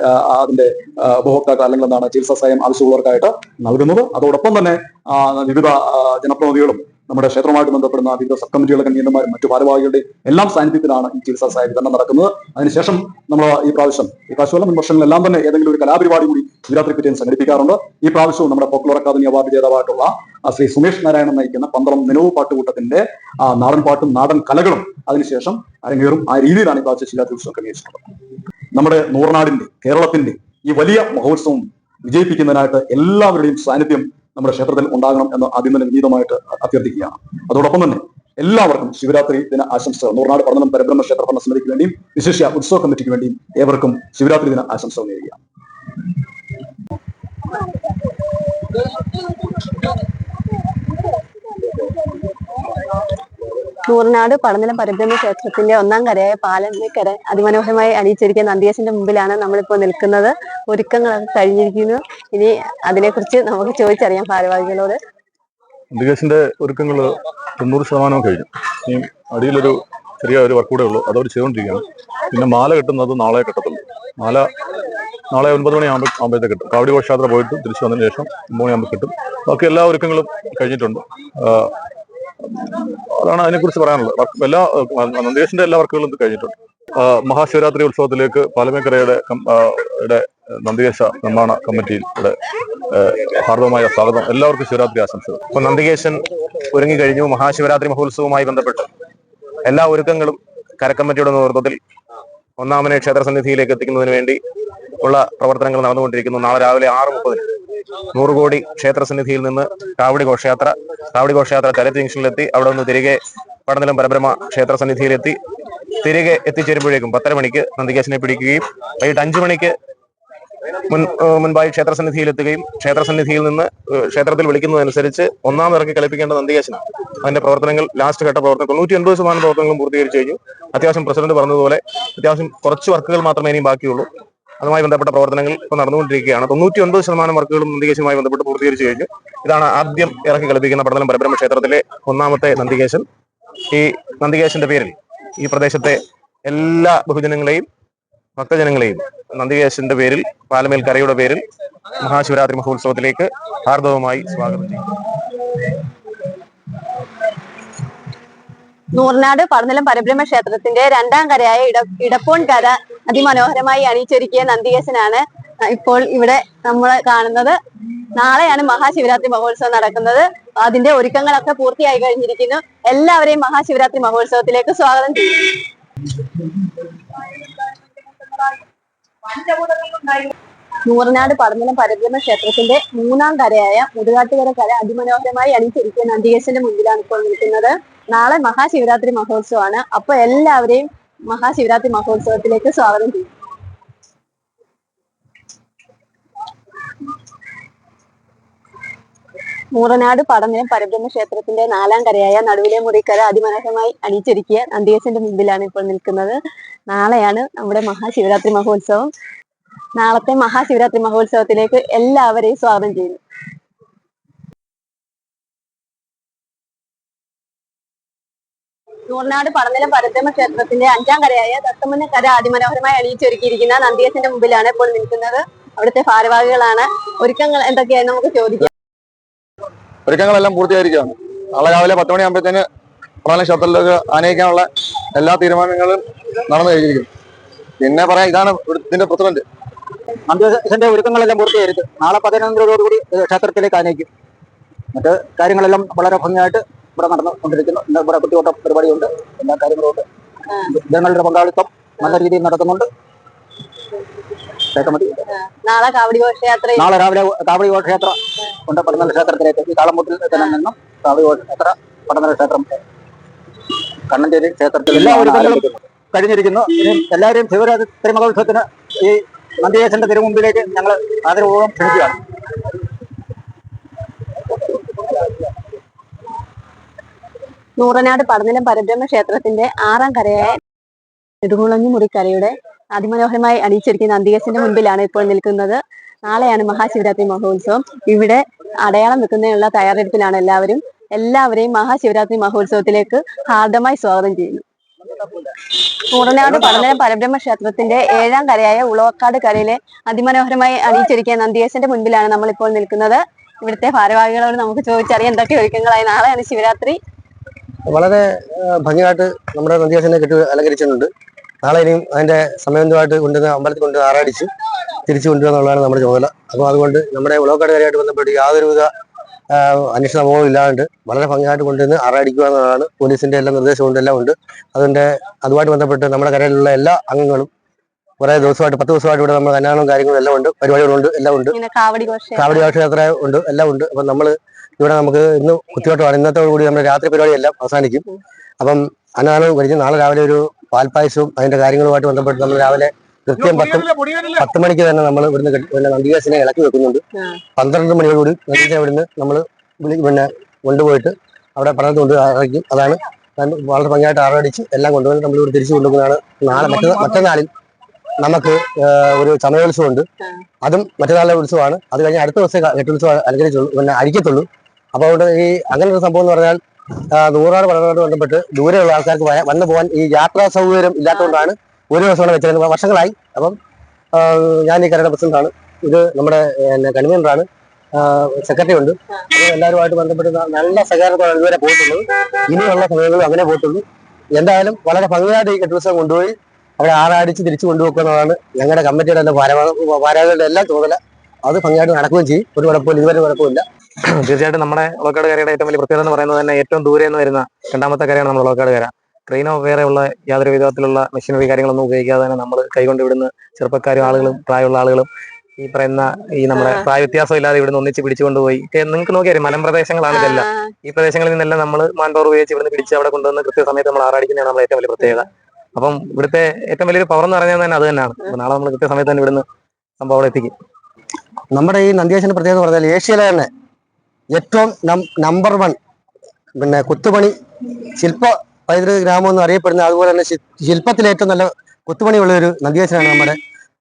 അതിന്റെ ഉപഭോക്താക്കൾ അല്ലെങ്കിൽ എന്താണ് ചികിത്സാ സഹായം ആവശ്യമുള്ളവർക്കായിട്ട് നൽകുന്നത്. അതോടൊപ്പം തന്നെ വിവിധ ജനപ്രതിനിധികളും നമ്മുടെ ക്ഷേത്രവുമായിട്ട് ബന്ധപ്പെടുന്ന വിവിധ സബ് കമ്മിറ്റികളുടെ കൺവീനർമാരും മറ്റു ഭാരവാഹികളുടെയും എല്ലാം സാന്നിധ്യത്തിലാണ് ഈ ചികിത്സാ സഹായ വിതരണം നടക്കുന്നത്. അതിനുശേഷം നമ്മൾ ഈ പ്രാവശ്യം ഈ പ്രാവശ്യമല്ല മുൻ വർഷങ്ങളിലെല്ലാം തന്നെ ഏതെങ്കിലും ഒരു കലാപരിപാടി കൂടി ശിവരാത്രി പിറ്റേന്ന് സംഘടിപ്പിക്കാറുണ്ട്. ഈ പ്രാവശ്യവും നമ്മുടെ പോപ്പുലർ അക്കാദമി അവാർഡ് ജേതാവായിട്ടുള്ള ശ്രീ സുമേഷ് നാരായണൻ നയിക്കുന്ന പന്തളം നിലവ് പാട്ടുകൂട്ടത്തിന്റെ നാടൻ പാട്ടും നാടൻ കലകളും അതിനുശേഷം അരങ്ങേറും ആ രീതിയിലാണ് ഈ പ്രാവശ്യം ശിവരാത്രി ഉത്സവം ക്രമീകരിച്ചിട്ടുള്ളത് നമ്മുടെ നൂറനാടിന്റെ കേരളത്തിന്റെ ഈ വലിയ മഹോത്സവം വിജയിപ്പിക്കുന്നതിനായിട്ട് എല്ലാവരുടെയും സാന്നിധ്യം നമ്മുടെ ക്ഷേത്രത്തിൽ ഉണ്ടാകണം എന്ന് ആദ്യം തന്നെ വിനീതമായിട്ട് അഭ്യർത്ഥിക്കുകയാണ്. അതോടൊപ്പം തന്നെ എല്ലാവർക്കും ശിവരാത്രി ദിന ആശംസകൾ. നൂറുനാട് പഠനം പരബ്രഹ്മ ക്ഷേത്ര പഠന സമിതിക്ക് വേണ്ടിയും വിശിഷ്യ ഉത്സവ കമ്മിറ്റിക്ക് വേണ്ടിയും ഏവർക്കും ശിവരാത്രി ദിന ആശംസകൾ നേരുകയാണ്. നൂറിനാട് പടനിലം പരബ്രഹ്മ ക്ഷേത്രത്തിന്റെ ഒന്നാം കരയായ പാലമ്മക്കര അതിമനോഹരമായി അണിയിച്ചിരിക്കുന്ന നന്ദിയേശന്റെ മുമ്പിലാണ് നമ്മളിപ്പോൾ നിൽക്കുന്നത്. ഒരുക്കങ്ങൾ കഴിഞ്ഞിരിക്കുന്നു. ഇനി അതിനെക്കുറിച്ച് നമുക്ക് ചോദിച്ചറിയാം ഭാരവാഹികളോട്. നന്ദിയേശന്റെ ഒരുക്കങ്ങൾ തൊണ്ണൂറ് ശതമാനം കഴിഞ്ഞു. ഇനി അടിയിലൊരു ചെറിയ ഒരു വർക്ക് കൂടെ ഉള്ളൂ. അതവർ ചെയ്തുകൊണ്ടിരിക്കുകയാണ് പിന്നെ മാല കിട്ടുന്നത് നാളെ കിട്ടത്തുള്ളൂ. മാല നാളെ ഒൻപത് മണി ആകുമ്പോൾ ആകുമ്പോഴത്തേക്ക് കിട്ടും. കാവടി ഘോഷയാത്ര പോയിട്ട് തിരിച്ചു വന്നതിന് ശേഷം ഒമ്പത് മണിയാകുമ്പോൾ കിട്ടും. ബാക്കി എല്ലാ ഒരുക്കങ്ങളും കഴിഞ്ഞിട്ടുണ്ട്. അതാണ് അതിനെക്കുറിച്ച് പറയാനുള്ളത്. എല്ലാ നന്ദികേശിന്റെ എല്ലാ വർക്കുകളും ഇത് കഴിഞ്ഞിട്ടുണ്ട്. മഹാശിവരാത്രി ഉത്സവത്തിലേക്ക് പാലമേക്കരയുടെ നന്ദികേശ നിർമ്മാണ കമ്മിറ്റിയിൽ ഇവിടെ ഹാർദവമായ സ്വാഗതം. എല്ലാവർക്കും ശിവരാത്രി ആശംസകൾ. ഇപ്പൊ നന്ദികേശൻ ഒരുങ്ങി കഴിഞ്ഞു. മഹാശിവരാത്രി മഹോത്സവവുമായി ബന്ധപ്പെട്ട് എല്ലാ ഒരുക്കങ്ങളും കരക്കമ്മിറ്റിയുടെ നേതൃത്വത്തിൽ ഒന്നാമനെ ക്ഷേത്ര സന്നിധിയിലേക്ക് എത്തിക്കുന്നതിന് വേണ്ടി ഉള്ള പ്രവർത്തനങ്ങൾ നടന്നുകൊണ്ടിരിക്കുന്നു. നാളെ രാവിലെ ആറ് മുപ്പതിന് നൂറ് കോടി ക്ഷേത്ര സന്നിധിയിൽ നിന്ന് കാവടി ഘോഷയാത്ര കാവടി ഘോഷയാത്ര ചരത്ത് ജംഗ്ഷനിലെത്തി അവിടെ നിന്ന് തിരികെ പടനിലം പരബ്രഹ്മ ക്ഷേത്ര സന്നിധിയിലെത്തി തിരികെ എത്തിച്ചേരുമ്പോഴേക്കും പത്തര മണിക്ക് നന്ദികേശനെ പിടിക്കുകയും വൈകിട്ട് അഞ്ചു മണിക്ക് മുൻ മുൻപായി ക്ഷേത്ര സന്നിധിയിൽ എത്തുകയും ക്ഷേത്ര സന്നിധിയിൽ നിന്ന് ക്ഷേത്രത്തിൽ വിളിക്കുന്നതനുസരിച്ച് ഒന്നാം ഇറക്കി കളിപ്പിക്കേണ്ട നന്ദികേശനാണ്. അതിന്റെ പ്രവർത്തനങ്ങൾ ലാസ്റ്റ് ഘട്ട പ്രവർത്തനം തൊണ്ണൂറ്റി എൺപത് ശതമാനം പ്രവർത്തനങ്ങളും പൂർത്തീകരിച്ചു കഴിഞ്ഞു. അത്യാവശ്യം പ്രസിഡന്റ് പറഞ്ഞതുപോലെ അത്യാവശ്യം കുറച്ച് വർക്കുകൾ മാത്രമേ ഇനിയും ബാക്കിയുള്ളൂ. അതുമായി ബന്ധപ്പെട്ട പ്രവർത്തനങ്ങൾ ഇപ്പോൾ നടന്നുകൊണ്ടിരിക്കുകയാണ്. തൊണ്ണൂറ്റി ഒൻപത് ശതമാനം വർക്കുകളും നന്ദികേശുമായി ബന്ധപ്പെട്ട് പൂർത്തീകരിച്ചു കഴിഞ്ഞു. ഇതാണ് ആദ്യം ഇറക്കി കളിപ്പിക്കുന്ന പഠനം പരബ്രഹ്മ ക്ഷേത്രത്തിലെ ഒന്നാമത്തെ നന്ദികേശൻ. ഈ നന്ദികേശന്റെ പേരിൽ ഈ പ്രദേശത്തെ എല്ലാ ബഹുജനങ്ങളെയും ഭക്തജനങ്ങളെയും നന്ദികേശന്റെ പേരിൽ പാലമേൽ കരയുടെ പേരിൽ മഹാശിവരാത്രി മഹോത്സവത്തിലേക്ക് ഹാർദവമായി സ്വാഗതം ചെയ്യും നൂറിനാട് പടനിലം പരബ്രഹ്മ ക്ഷേത്രത്തിന്റെ രണ്ടാം കരയായ ഇട ഇടപ്പോൺ കര അതിമനോഹരമായി അണിയിച്ചൊരുക്കിയ നന്ദികേശനാണ് ഇപ്പോൾ ഇവിടെ നമ്മൾ കാണുന്നത്. നാളെയാണ് മഹാശിവരാത്രി മഹോത്സവം നടക്കുന്നത്. അതിന്റെ ഒരുക്കങ്ങളൊക്കെ പൂർത്തിയായി കഴിഞ്ഞിരിക്കുന്നു. എല്ലാവരെയും മഹാശിവരാത്രി മഹോത്സവത്തിലേക്ക് സ്വാഗതം ചെയ്യുന്നു. നൂറിനാട് പടനിലം പരബ്രഹ്മ ക്ഷേത്രത്തിന്റെ മൂന്നാം കരയായ മുതുകാട്ടുകര കര അതിമനോഹരമായി അണിച്ചിരിക്കുന്ന നന്ദികേശന്റെ മുന്നിലാണ് ഇപ്പോൾ നിൽക്കുന്നത്. നാളെ മഹാശിവരാത്രി മഹോത്സവമാണ്. അപ്പൊ എല്ലാവരെയും മഹാശിവരാത്രി മഹോത്സവത്തിലേക്ക് സ്വാഗതം ചെയ്യും മൂറനാട് പടനിലം പരബ്രഹ്മ ക്ഷേത്രത്തിന്റെ നാലാം കരയായ നടുവിലെ മുറിക്കര അതിമനോഹരമായി അണിയിച്ചൊരുക്കിയ നന്ദികേശന്റെ മുമ്പിലാണ് ഇപ്പോൾ നിൽക്കുന്നത്. നാളെയാണ് നമ്മുടെ മഹാശിവരാത്രി മഹോത്സവം. നാളത്തെ മഹാശിവരാത്രി മഹോത്സവത്തിലേക്ക് എല്ലാവരെയും സ്വാഗതം ചെയ്യുന്നു. നൂറിനാട് പടനിലം പരബ്രഹ്മ ക്ഷേത്രത്തിന്റെ അഞ്ചാം കരയായ തത്തമ്മന കര അതിമനോഹരമായി അണിയിച്ചൊരുക്കിയിരിക്കുന്ന നന്ദിയത്തിന്റെ മുമ്പിലാണ് ഇപ്പോൾ നിൽക്കുന്നത്. അവിടുത്തെ ഭാരവാഹികളാണ്. ഒരുക്കങ്ങൾ എന്തൊക്കെയായി നമുക്ക് ചോദിക്കാം. ഒരുക്കങ്ങളെല്ലാം പൂർത്തിയായിരിക്കുകയാണ്. നാളെ രാവിലെ പത്ത് മണിയാകുമ്പോഴത്തേന് പ്രധാന ക്ഷേത്രത്തിലേക്ക് ആനയിക്കാനുള്ള എല്ലാ തീരുമാനങ്ങളും നടന്നു കഴിഞ്ഞിരിക്കും പിന്നെ പറയാം ഇതാണ് ഇതിന്റെ പ്രസിഡന്റ്. അന്ത്യദിവസത്തിന്റെ ഒരുക്കങ്ങളെല്ലാം പൂർത്തീകരിച്ചു നാളെ പതിനൊന്നരയോടുകൂടി ക്ഷേത്രത്തിലേക്ക് ആനയിക്കും. മറ്റ് കാര്യങ്ങളെല്ലാം വളരെ ഭംഗിയായിട്ട് ഇവിടെ നടന്നുകൊണ്ടിരിക്കുന്നു. ഇന്ന് ഇവിടെ കുട്ടിയോട്ട പരിപാടിയുണ്ട്. എല്ലാ കാര്യങ്ങളും ഉണ്ട് ജനങ്ങളുടെ പങ്കാളിത്തം നല്ല രീതിയിൽ നടക്കുന്നുണ്ട്. നാളെ കാവടി ഘോഷയാത്ര നാളെ രാവിലെ കാവടി ഘോഷയാത്ര ഉണ്ട്. പടന്നല ക്ഷേത്രത്തിലേക്ക് ഈ കാളമ്പൂട്ടിൽ തന്നെ നിന്നും കാവടി ഘോഷയാത്ര പടന്നല ക്ഷേത്രം കണ്ണഞ്ചേരി ക്ഷേത്രത്തിൽ എല്ലാ ഒരുക്കങ്ങളും കഴിഞ്ഞിരിക്കുന്നു. ഇനി എല്ലാവരെയും ശിവരാത്രി മഹോത്സവത്തിന് ഈ നന്ദികേശന്റെ തിരുമുമ്പിലേക്ക് ഞങ്ങൾ ആദരപൂർവം ക്ഷണിക്കുകയാണ്. നൂറനാട് പടനിലം പരബ്രഹ്മ ക്ഷേത്രത്തിന്റെ ആറാം കരയായ നെടുമുളഞ്ഞി മുറിക്കരയുടെ അതിമനോഹരമായി അണിയിച്ചിരിക്കുന്ന നന്ദികേശന്റെ മുൻപിലാണ് ഇപ്പോൾ നിൽക്കുന്നത്. നാളെയാണ് മഹാശിവരാത്രി മഹോത്സവം. ഇവിടെ അടയാളം വെക്കുന്നതിനുള്ള തയ്യാറെടുപ്പിലാണ് എല്ലാവരും. എല്ലാവരെയും മഹാശിവരാത്രി മഹോത്സവത്തിലേക്ക് ഹാർദമായി സ്വാഗതം ചെയ്യുന്നു. നൂറനാട് പടനം പരബ്രഹ്മ ക്ഷേത്രത്തിന്റെ ഏഴാം കരയായ ഉളവക്കാട് കരയിലെ അതിമനോഹരമായി അണിയിച്ചൊരുക്കിയ നന്ദിയേശന്റെ മുൻപിലാണ് നമ്മൾ ഇപ്പോൾ നിൽക്കുന്നത്. ഇവിടുത്തെ ഭാരവാഹികളോട് നമുക്ക് ചോദിച്ചറിയാം എന്തൊക്കെ ഒരുക്കങ്ങളായി. നാളെയാണ് ശിവരാത്രി. വളരെ ഭംഗിയായിട്ട് നമ്മുടെ നന്ദിയാസിനെ കെട്ടി അലങ്കരിച്ചിട്ടുണ്ട്. നാളെ ഇനിയും അതിന്റെ സമയബന്ധമായിട്ട് കൊണ്ടുവന്ന് അമ്പലത്തിൽ കൊണ്ട് ആറാടിച്ച് തിരിച്ചു കൊണ്ടുവന്നുള്ളതാണ് നമ്മുടെ ചുമതല. അപ്പോൾ അതുകൊണ്ട് നമ്മുടെ ഉളവക്കാട് കാര്യമായിട്ട് ബന്ധപ്പെട്ട് യാതൊരുവിധ ആ, സംഭവം ഇല്ലാണ്ട് വളരെ ഭംഗിയായിട്ട് കൊണ്ടുവന്ന് അറയടിക്കുക എന്നുള്ളതാണ് പോലീസിന്റെ എല്ലാ നിർദ്ദേശവും എല്ലാം ഉണ്ട്. അതിന്റെ അതുമായിട്ട് ബന്ധപ്പെട്ട് നമ്മുടെ കരയിലുള്ള എല്ലാ അംഗങ്ങളും കുറേ ദിവസമായിട്ട് പത്ത് ദിവസമായിട്ട് ഇവിടെ നമ്മൾ കല്യാണവും കാര്യങ്ങളും എല്ലാം ഉണ്ട് പരിപാടികളുണ്ട് എല്ലാം ഉണ്ട്. കാവടി ഘോഷയാത്ര ഉണ്ട് എല്ലാം ഉണ്ട്. അപ്പം നമ്മൾ ഇവിടെ നമുക്ക് ഇന്ന് കുത്തിയോട്ടമാണ് ഇന്നത്തോടു കൂടി നമ്മുടെ രാത്രി പരിപാടി എല്ലാം അവസാനിക്കും. അപ്പം അന്നദാനം കഴിഞ്ഞ് നാളെ രാവിലെ ഒരു പാൽപ്പായസവും അതിന്റെ കാര്യങ്ങളുമായിട്ട് ബന്ധപ്പെട്ട് നമ്മൾ രാവിലെ കൃത്യം പത്ത് പത്ത് മണിക്ക് തന്നെ നമ്മൾ ഇവിടുന്ന് പിന്നെ നന്ദികാസിനെ ഇളക്കി വെക്കുന്നുണ്ട്. പന്ത്രണ്ട് മണിയോടുകൂടി നന്ദികാസിനെ ഇവിടുന്ന് നമ്മൾ പിന്നെ കൊണ്ടുപോയിട്ട് അവിടെ പഠനത്തിൽ കൊണ്ട് ഇറക്കും അതാണ് വളരെ ഭംഗിയായിട്ട് ആറടിച്ച് എല്ലാം കൊണ്ടുവന്ന് നമ്മൾ ഇവിടെ തിരിച്ചു കൊണ്ടുപോകുന്നതാണ് നാളെ മറ്റ മറ്റന്നാളിൽ നമുക്ക് ഒരു ചമയോത്സവം ഉണ്ട് അതും മറ്റന്നാളിലെ ഉത്സവമാണ്. അത് കഴിഞ്ഞ് അടുത്ത ദിവസം കെട്ടുത്സവം അലങ്കരിച്ചുള്ളൂ. പിന്നെ അരിക്കത്തുള്ളൂ. അപ്പോൾ അവിടെ ഈ അങ്ങനെ ഒരു സംഭവം എന്ന് പറഞ്ഞാൽ നൂറാട് പഠനത്തോട് ബന്ധപ്പെട്ട് ദൂരെയുള്ള ആൾക്കാർക്ക് വന്നു പോകാൻ ഈ യാത്രാ സൗകര്യം ഇല്ലാത്തതുകൊണ്ടാണ് ഒരു ദിവസമാണ് വെച്ചിരുന്നത്. വർഷങ്ങളായി. അപ്പം ഞാൻ ഈ കരയുടെ പ്രസിഡന്റാണ്. ഇത് നമ്മുടെ കൺവീനറാണ് സെക്രട്ടറി ഉണ്ട്. എല്ലാവരുമായിട്ട് ബന്ധപ്പെട്ട് നല്ല സഹകരണത്തോടെ ഇതുവരെ പോയിട്ടുള്ളത് ഇനിയുള്ള സമയങ്ങളിൽ അങ്ങനെ പോയിട്ടുള്ളൂ എന്തായാലും വളരെ ഭംഗിയായിട്ട് ഈ കെട്ടുത്സവം കൊണ്ടുപോയി അവിടെ ആറാടിച്ച് തിരിച്ചു കൊണ്ടുപോക്കുന്നതാണ് ഞങ്ങളുടെ കമ്മിറ്റിയുടെ എല്ലാ ഭാരവാ- ഭാരവാഹികളുടെ എല്ലാം ചുമതല. അത് ഭംഗിയായിട്ട് നടക്കുകയും ചെയ്യും. ഒരു കുഴപ്പമില്ല. ഇതുവരെ കുഴപ്പമില്ല. തീർച്ചയായിട്ടും നമ്മുടെ ഉളക്കാട് കരയുടെ ഏറ്റവും വലിയ പ്രത്യേകത എന്ന് പറയുന്നത് തന്നെ ഏറ്റവും ദൂരെ നിന്ന് വരുന്ന രണ്ടാമത്തെ കരയാണ് നമ്മുടെ ഉളക്കാട് കര. ട്രെയിനോ വേറെയുള്ള ഉള്ള യാതൊരു വിധത്തിലുള്ള മെഷീനറി കാര്യങ്ങളൊന്നും ഉപയോഗിക്കാതെ തന്നെ നമ്മൾ കൈകൊണ്ട് ഇവിടുന്ന് ചെറുപ്പക്കാരും ആളുകളും പ്രായമുള്ള ആളുകളും ഈ പറയുന്ന ഈ നമ്മുടെ പ്രായ വ്യത്യാസം ഇല്ലാതെ ഇവിടുന്ന് ഒന്നിച്ച് പിടിച്ചുകൊണ്ടുപോയി നിങ്ങൾക്ക് നോക്കിയാൽ മലമ്പ്രദേശങ്ങളാണ് ഇതെല്ലാം. ഈ പ്രദേശങ്ങളിൽ നിന്നെല്ലാം നമ്മൾ മാൻപവർ ഉപയോഗിച്ച് ഇവിടുന്ന് പിടിച്ച് അവിടെ കൊണ്ടുവന്ന് കൃത്യസമയത്ത് നമ്മൾ ആറാടിക്കുന്നതാണ് നമ്മൾ ഏറ്റവും വലിയ പ്രത്യേകത. അപ്പം ഇവിടുത്തെ ഏറ്റവും വലിയൊരു പവർ എന്ന് പറഞ്ഞാൽ തന്നെ അത് തന്നെയാണ്. അപ്പൊ നാളെ നമ്മൾ കൃത്യസമയത്ത് തന്നെ ഇവിടുന്ന് സംഭവം അവിടെ എത്തിക്കും. നമ്മുടെ ഈ നന്ദിയാശന്റെ പ്രത്യേകത പറഞ്ഞാൽ ഏഷ്യയിലെ തന്നെ ഏറ്റവും നമ്പർ വൺ പിന്നെ കുത്തുപണി ശില്പ പൈതൃക ഗ്രാമം എന്ന് അറിയപ്പെടുന്ന അതുപോലെ തന്നെ ശില്പത്തിൽ ഏറ്റവും നല്ല കുത്തുപണിയുള്ള ഒരു നന്ദിയാശനാണ് നമ്മുടെ.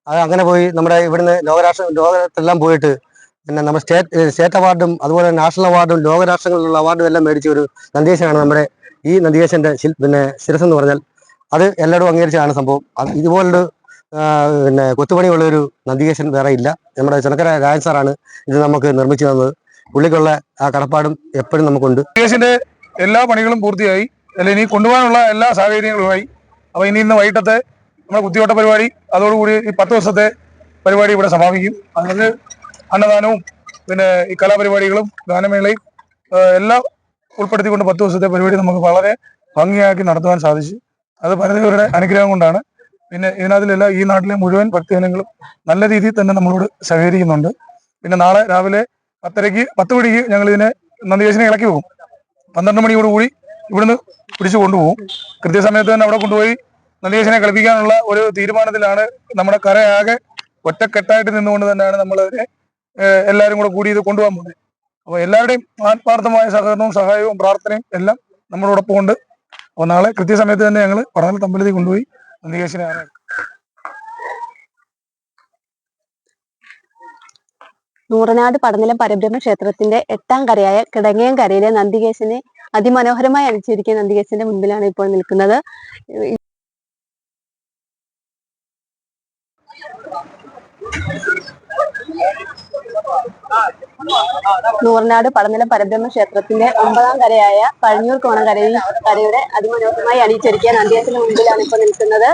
അത് അങ്ങനെ പോയി നമ്മുടെ ഇവിടുന്ന് ലോകരാഷ്ട്ര ലോകത്തെല്ലാം പോയിട്ട് പിന്നെ നമ്മുടെ സ്റ്റേറ്റ് സ്റ്റേറ്റ് അവാർഡും അതുപോലെ നാഷണൽ അവാർഡും ലോകരാഷ്ട്രങ്ങളിലുള്ള അവാർഡും എല്ലാം മേടിച്ച ഒരു നന്ദിയേശനാണ് നമ്മുടെ ഈ നന്ദിയേശന്റെ പിന്നെ ശിരസ് എന്ന് പറഞ്ഞാൽ. അത് എല്ലായിടും അംഗീകരിച്ചതാണ് സംഭവം. ഇതുപോലൊരു പിന്നെ കൊത്തുപണിയുള്ള ഒരു നന്ദികേശൻ വേറെ ഇല്ല. നമ്മുടെ ചെറുക്കര രാജൻ സാറാണ് ഇത് നമുക്ക് നിർമ്മിച്ചു തന്നത്. പുള്ളിക്കുള്ള ആ കടപ്പാടും എപ്പോഴും നമുക്കുണ്ട്. നന്ദികേശന്റെ എല്ലാ പണികളും പൂർത്തിയായി. അല്ല ഇനി കൊണ്ടുപോകാനുള്ള എല്ലാ സാഹചര്യങ്ങളുമായി. അപ്പൊ ഇനി ഇന്ന് വൈകിട്ടത്തെ നമ്മുടെ കുത്തിയോട്ട പരിപാടി അതോടുകൂടി ഈ പത്ത് ദിവസത്തെ പരിപാടി ഇവിടെ സമാപിക്കും. അതിന് അന്നദാനവും പിന്നെ ഈ കലാപരിപാടികളും ഗാനമേളയും എല്ലാം ഉൾപ്പെടുത്തിക്കൊണ്ട് പത്ത് ദിവസത്തെ പരിപാടി നമുക്ക് വളരെ ഭംഗിയാക്കി നടത്തുവാൻ സാധിച്ചു. അത് പരദേവരുടെ അനുഗ്രഹം കൊണ്ടാണ്. പിന്നെ ഇതിനകത്തിലെല്ലാം ഈ നാട്ടിലെ മുഴുവൻ ഭക്തജനങ്ങളും നല്ല രീതിയിൽ തന്നെ നമ്മളോട് സഹകരിക്കുന്നുണ്ട്. പിന്നെ നാളെ രാവിലെ പത്തരയ്ക്ക് പത്ത് മണിക്ക് ഞങ്ങൾ ഇതിനെ നന്ദികേശനെ ഇളക്കി പോകും പന്ത്രണ്ട് മണിയോടുകൂടി ഇവിടുന്ന് പിടിച്ചു കൊണ്ടുപോകും. കൃത്യസമയത്ത് തന്നെ അവിടെ കൊണ്ടുപോയി നന്ദികേശനെ കളിപ്പിക്കാനുള്ള ഒരു തീരുമാനത്തിലാണ് നമ്മുടെ കരയാകെ ഒറ്റക്കെട്ടായിട്ട് നിന്നുകൊണ്ട് തന്നെയാണ് നമ്മൾ എല്ലാവരും കൂടെ കൂടി ഇത് കൊണ്ടുപോകാൻ പോകുന്നത്. അപ്പോൾ എല്ലാവരുടെയും ആത്മാർത്ഥമായ സഹകരണവും സഹായവും പ്രാർത്ഥനയും എല്ലാം നമ്മളോടൊപ്പം ഉണ്ട്. അപ്പോൾ നാളെ കൃത്യസമയത്ത് തന്നെ ഞങ്ങൾ പഠന തമ്പലത്തിൽ കൊണ്ടുപോയി നന്ദികേശനെ ആരാ നൂറനാട് പടനിലം പരബ്രഹ്മ ക്ഷേത്രത്തിന്റെ എട്ടാം കരയായ കിടങ്ങയം കരയിലെ നന്ദികേശനെ അതിമനോഹരമായി അണിച്ചിരിക്കുന്ന നന്ദികേശന്റെ മുൻപിലാണ് ഇപ്പോൾ നിൽക്കുന്നത്. നൂറനാട് പടനില പരബ്രഹ്മ ക്ഷേത്രത്തിന്റെ ഒമ്പതാം കരയായ പഴഞ്ഞൂർ കോണക്കരയിൽ കരയുടെ അതിമനോഹരമായി അണിയിച്ചൊരുക്കിയ നന്ദിയത്തിന് മുമ്പിലാണ് ഇപ്പൊ നിൽക്കുന്നത്.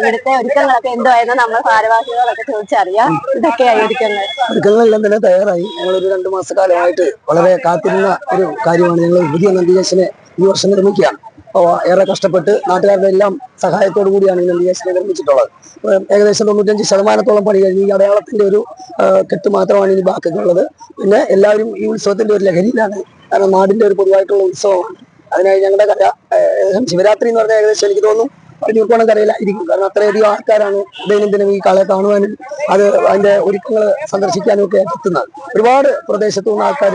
ഇവിടുത്തെ ഒരുക്കങ്ങളൊക്കെ എന്തുവായിരുന്നു? നമ്മൾ ഭാരവാഹികളൊക്കെ ചോദിച്ചറിയാം. ഇതൊക്കെയായി ഒരുക്കങ്ങൾ. ഒരുക്കങ്ങളെല്ലാം തന്നെ തയ്യാറായി. ഞങ്ങളൊരു രണ്ടു മാസക്കാലമായിട്ട് വളരെ കാത്തിരുന്ന ഒരു കാര്യമാണ്. ഞങ്ങൾ പുതിയ നന്ദിയേശനെ ഈ വർഷം നിർമ്മിക്കുകയാണ്. ഏറെ കഷ്ടപ്പെട്ട് നാട്ടുകാരുടെ എല്ലാം സഹായത്തോടു കൂടിയാണ് ഈ നന്ദികേശനെ നിർമ്മിച്ചിട്ടുള്ളത്. ഏകദേശം തൊണ്ണൂറ്റഞ്ച് ശതമാനത്തോളം പണി കഴിഞ്ഞ് ഈ അടയാളത്തിന്റെ ഒരു കെട്ട് മാത്രമാണ് ഇനി ബാക്കിയുള്ളത്. പിന്നെ എല്ലാവരും ഈ ഉത്സവത്തിന്റെ ഒരു ലഹരിയിലാണ് കാരണം നാടിന്റെ ഒരു പൊതുവായിട്ടുള്ള ഉത്സവമാണ്. അതിനായി ഞങ്ങളുടെ കഥ ശിവരാത്രി എന്ന് പറഞ്ഞാൽ ഏകദേശം എനിക്ക് തോന്നുന്നു പടിഞ്ഞൂർക്കോണം ഇരിക്കും. കാരണം അത്രയധികം ആൾക്കാരാണ് ദൈനംദിനം ഈ കാളെ കാണുവാനും അത് അതിന്റെ ഒരുക്കങ്ങൾ സന്ദർശിക്കാനും ഒക്കെ എത്തുന്നത്. ഒരുപാട് പ്രദേശത്തു നിന്ന് ആൾക്കാർ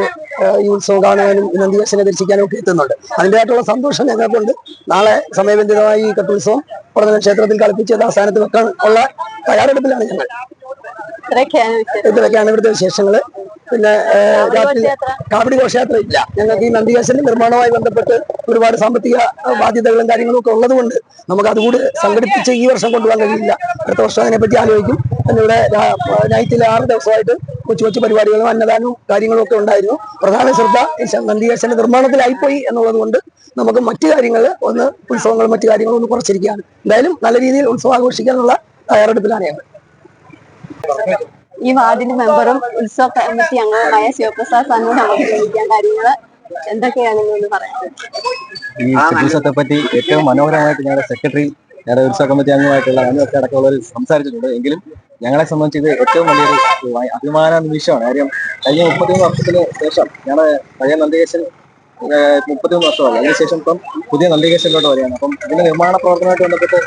ഈ ഉത്സവം കാണുവാനും നന്ദി നന്ദികേശനെ ദർശിക്കാനും ഒക്കെ എത്തുന്നുണ്ട്. അതിന്റെതായിട്ടുള്ള സന്തോഷം ഞങ്ങൾക്കുണ്ട്. നാളെ സമയബന്ധിതമായി ഈ കെട്ടുത്സവം പ്രധാന ക്ഷേത്രത്തിൽ കളിപ്പിച്ച് യഥാസ്ഥാനത്ത് വെക്കാൻ ഉള്ള തയ്യാറെടുപ്പിലാണ് ഞങ്ങൾ. ഇത്രയൊക്കെയാണ് ഇവിടുത്തെ വിശേഷങ്ങൾ പിന്നെ രാത്രി? കാവടി ഘോഷയാത്ര ഇല്ല. ഞങ്ങൾക്ക് ഈ നന്ദികേശന്റെ നിർമ്മാണവുമായി ബന്ധപ്പെട്ട് ഒരുപാട് സാമ്പത്തിക ബാധ്യതകളും കാര്യങ്ങളും ഒക്കെ ഉള്ളതുകൊണ്ട് നമുക്ക് അതുകൂടി സംഘടിപ്പിച്ച് ഈ വർഷം കൊണ്ടുപോകാൻ കഴിയില്ല. അടുത്ത വർഷം അതിനെപ്പറ്റി ആലോചിക്കും. പിന്നെ ഇവിടെ നൈറ്റിലെ ആറ് ദിവസമായിട്ട് കൊച്ചു കൊച്ചു പരിപാടികളും അന്നദാനവും കാര്യങ്ങളും ഒക്കെ ഉണ്ടായിരുന്നു. പ്രധാന ശ്രദ്ധ നന്ദികേശന്റെ നിർമ്മാണത്തിലായിപ്പോയി എന്നുള്ളത് കൊണ്ട് നമുക്ക് മറ്റു കാര്യങ്ങൾ ഒന്ന് ഉത്സവങ്ങളും മറ്റു കാര്യങ്ങളും ഒന്ന് കുറച്ചിരിക്കുകയാണ്. എന്തായാലും നല്ല രീതിയിൽ ഉത്സവം ആഘോഷിക്കാനുള്ള തയ്യാറെടുപ്പിലാണ് ഞങ്ങൾ. ഈ വാർഡിന്റെ മെമ്പറും ഉത്സവ കമ്മിറ്റി അംഗവുമായ ശിവപ്രസാദ് സാറിനോട് നമുക്ക് ചോദിക്കാൻ കാര്യങ്ങൾ എന്തൊക്കെയാണെന്ന് പറയാം. ഈ ഉത്സവത്തെ പറ്റി ഏറ്റവും മനോഹരമായിട്ട് ഞങ്ങളുടെ സെക്രട്ടറി ഞങ്ങളുടെ ഉത്സവ കമ്മിറ്റി അംഗമായിട്ടുള്ള അന്നൊക്കെ അടക്കമുള്ളവർ സംസാരിച്ചിട്ടുണ്ട്. എങ്കിലും ഞങ്ങളെ സംബന്ധിച്ച് ഇത് ഏറ്റവും വലിയൊരു അഭിമാന നിമിഷമാണ്. കാര്യം കഴിഞ്ഞ മുപ്പത്തിമൂന്ന് വർഷത്തിന് ശേഷം ഞങ്ങളുടെ പഴയ നന്ദികേശൻ മുപ്പത്തിമൂന്ന് വർഷമായി അതിനുശേഷം ഇപ്പം പുതിയ നന്ദികേശനിലോട്ട് വരികയാണ്. അപ്പം ഇതിന്റെ നിർമ്മാണ പ്രവർത്തനമായിട്ട് ബന്ധപ്പെട്ട്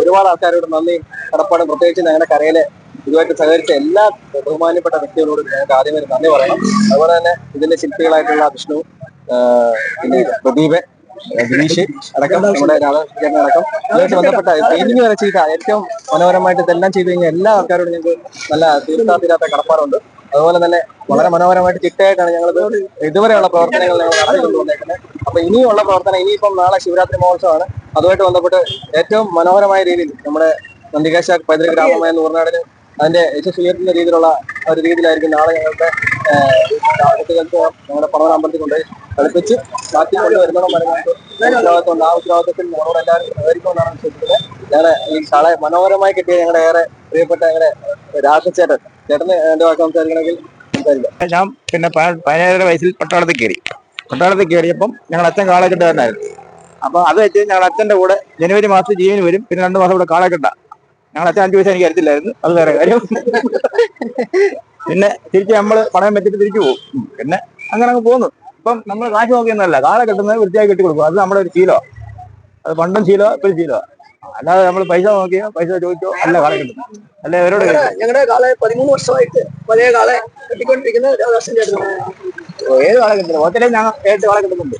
ഒരുപാട് ആൾക്കാരോട് നന്ദി കടപ്പാടും പ്രത്യേകിച്ച് ഞങ്ങളുടെ കരയിലെ ഇതുമായിട്ട് സഹകരിച്ച എല്ലാ ബഹുമാനപ്പെട്ട വ്യക്തികളോടും ഞങ്ങൾക്ക് ആദ്യമേ നന്ദി പറയണം. അതുപോലെ തന്നെ ഇതിന്റെ ശില്പികളായിട്ടുള്ള വിഷ്ണു പിന്നെ പ്രദീപ് ദിനീഷ് അടക്കം നമ്മുടെ രാധാകൃഷ്ണൻ അടക്കം ഇതുമായിട്ട് ബന്ധപ്പെട്ട പെയിന്റിംഗ് വരെ ചെയ്ത ഏറ്റവും മനോഹരമായിട്ട് ഇതെല്ലാം ചെയ്തു കഴിഞ്ഞാൽ എല്ലാ ആൾക്കാരോടും ഞങ്ങൾക്ക് നല്ല തീർത്ഥാതിരാത്ത കടപ്പാടുണ്ട്. അതുപോലെ തന്നെ വളരെ മനോഹരമായിട്ട് ചിട്ടയായിട്ടാണ് ഞങ്ങൾ ഇതുവരെയുള്ള പ്രവർത്തനങ്ങൾ ഞങ്ങൾ നടത്തിക്കൊണ്ട് അപ്പൊ ഇനിയുള്ള പ്രവർത്തനം ഇനിയിപ്പം നാളെ ശിവരാത്രി മഹോത്സവമാണ്. അതുമായിട്ട് ബന്ധപ്പെട്ട് ഏറ്റവും മനോഹരമായ രീതിയിൽ നമ്മുടെ നന്ദികാശ പൈതൃക ഗ്രാമമായ നൂറിനാടിന് അതിന്റെ യശസ്വീകരിക്കുന്ന രീതിയിലുള്ള ഒരു രീതിയിലായിരിക്കും നാളെ ഞങ്ങളുടെ കുട്ടികൾക്ക് ഞങ്ങളുടെ പണവൻ അമ്പലത്തിൽ കൊണ്ട് കളിപ്പിച്ച് ബാക്കി കൊണ്ട് വരുന്നതും ഉത്തരവാദിത്തമുണ്ട് ആ ഉത്തരവാദിത്തത്തിൽ ഞങ്ങളോട് എല്ലാവരും സഹകരിക്കുമെന്നാണ് വിശ്വസിക്കുന്നത്. ഞങ്ങളെ ഈ കളെ മനോഹരമായി കിട്ടിയ ഞങ്ങളുടെ ഏറെ പ്രിയപ്പെട്ട ഞങ്ങളുടെ രാഷ്ട്രചേട്ടൻ ചേട്ടന് എന്റെ വാക്ക് സംസാരിക്കണമെങ്കിൽ സംസാരിക്കാം. ഞാൻ പിന്നെ പതിനേഴര വയസ്സിൽ പട്ടാളത്തിൽ കയറി. പട്ടാളത്തിൽ കയറിയപ്പം ഞങ്ങൾ അച്ഛൻ കാളക്കെട്ടായിരുന്നു അപ്പൊ അത് വെച്ച് ഞങ്ങൾ അച്ഛന്റെ കൂടെ ജനുവരി മാസം ജീവന് വരും. പിന്നെ രണ്ട് മാസം ഇവിടെ കാളക്കെട്ട ഞങ്ങൾ അച്ഛൻ അഞ്ചു പൈസ എനിക്ക് അരുത്തില്ലായിരുന്നു അത് വേറെ കാര്യം. പിന്നെ തിരിച്ച് നമ്മൾ പണയം വെച്ചിട്ട് തിരിച്ചു പോകും പിന്നെ അങ്ങനെ അങ്ങ് പോകുന്നു ഇപ്പം നമ്മൾ കാശ് നോക്കിയൊന്നുമല്ല കാളെ കെട്ടുന്നത് വൃത്തിയായി കെട്ടി കൊടുക്കും. അത് നമ്മുടെ ഒരു ശീലമാണ് അത് പണ്ടും ശീലമാണ് ഇപ്പോഴും ശീലമാണ് അല്ലാതെ നമ്മൾ പൈസ നോക്കിയോ പൈസ ചോദിച്ചോ അല്ല കാളെ കെട്ടുന്നത്. അല്ലെ അവരോട്. ഞങ്ങളുടെ കാളെ പതിമൂന്ന് വർഷമായിട്ട് പഴയ കാളെ കെട്ടിക്കൊണ്ടിരിക്കുന്ന ഏത് കാളെ കിട്ടുന്നത്? ഹോട്ടലിൽ ഞങ്ങൾ ഏട്ട് കാളെ കെട്ടുന്നുണ്ട്?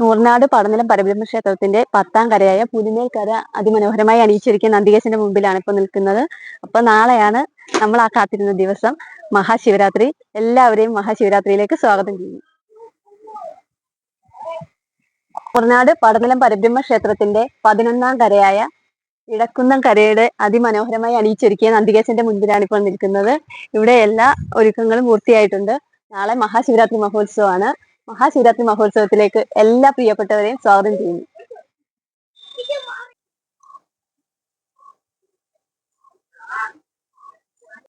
നൂറിനാട് പടനിലം പരബ്രഹ്മ ക്ഷേത്രത്തിന്റെ പത്താം കരയായ പുലിമേൽക്കര അതിമനോഹരമായി അണിയിച്ചിരിക്കുന്ന നന്ദികേശന്റെ മുമ്പിലാണ് ഇപ്പൊ നിൽക്കുന്നത്. അപ്പൊ നാളെയാണ് നമ്മൾ ആ കാത്തിരുന്ന ദിവസം മഹാശിവരാത്രി. എല്ലാവരെയും മഹാശിവരാത്രിയിലേക്ക് സ്വാഗതം ചെയ്യുന്നു. നൂർനാട് പടനിലം പരബ്രഹ്മ ക്ഷേത്രത്തിന്റെ പതിനൊന്നാം കരയായ ഇടക്കുന്നം കരയുടെ അതിമനോഹരമായി അണിയിച്ചൊരുക്കിയ നന്ദികേശന്റെ മുൻപിലാണ് ഇപ്പോൾ നിൽക്കുന്നത്. ഇവിടെ എല്ലാ ഒരുക്കങ്ങളും പൂർത്തിയായിട്ടുണ്ട്. നാളെ മഹാശിവരാത്രി മഹോത്സവമാണ്. മഹാശിവരാത്രി മഹോത്സവത്തിലേക്ക് എല്ലാ പ്രിയപ്പെട്ടവരെയും സ്വാഗതം ചെയ്യുന്നു.